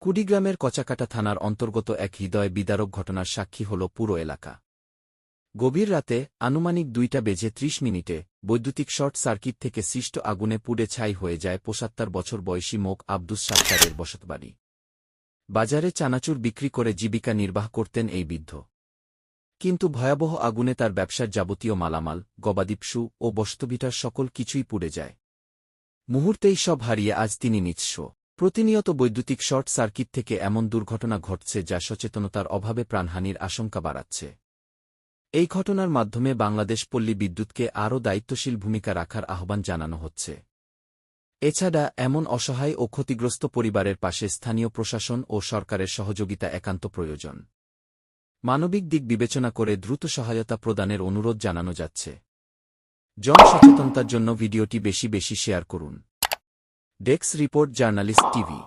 কুড়িগ্রামের কচাকাটা থানার অন্তর্গত এক হৃদয় বিদারক ঘটনার সাক্ষী হল পুরো এলাকা। গভীর রাতে আনুমানিক দুইটা বেজে ত্রিশ মিনিটে বৈদ্যুতিক শর্ট সার্কিট থেকে সৃষ্ট আগুনে পুড়ে ছাই হয়ে যায় পঁচাত্তর বছর বয়সী মোক আব্দুস সাত্তারের বসতবাড়ি। বাজারে চানাচুর বিক্রি করে জীবিকা নির্বাহ করতেন এই বৃদ্ধ। কিন্তু ভয়াবহ আগুনে তার ব্যবসার যাবতীয় মালামাল গবাদিপশু ও বস্তবিটার সকল কিছুই পুড়ে যায়। মুহূর্তেই সব হারিয়ে আজ তিনি নিঃস্ব। প্রতিনিয়ত বৈদ্যুতিক শর্ট সার্কিট থেকে এমন দুর্ঘটনা ঘটছে যা সচেতনতার অভাবে প্রাণহানির আশঙ্কা বাড়াচ্ছে। এই ঘটনার মাধ্যমে বাংলাদেশ পল্লী বিদ্যুৎকে আরও দায়িত্বশীল ভূমিকা রাখার আহ্বান জানানো হচ্ছে। এছাড়া, এমন অসহায় ও ক্ষতিগ্রস্ত পরিবারের পাশে স্থানীয় প্রশাসন ও সরকারের সহযোগিতা একান্ত প্রয়োজন। মানবিক দিক বিবেচনা করে দ্রুত সহায়তা প্রদানের অনুরোধ জানানো যাচ্ছে। জনসচেতনতার জন্য ভিডিওটি বেশি বেশি শেয়ার করুন। ডেক্স রিপোর্ট জার্নালিস্ট টিভি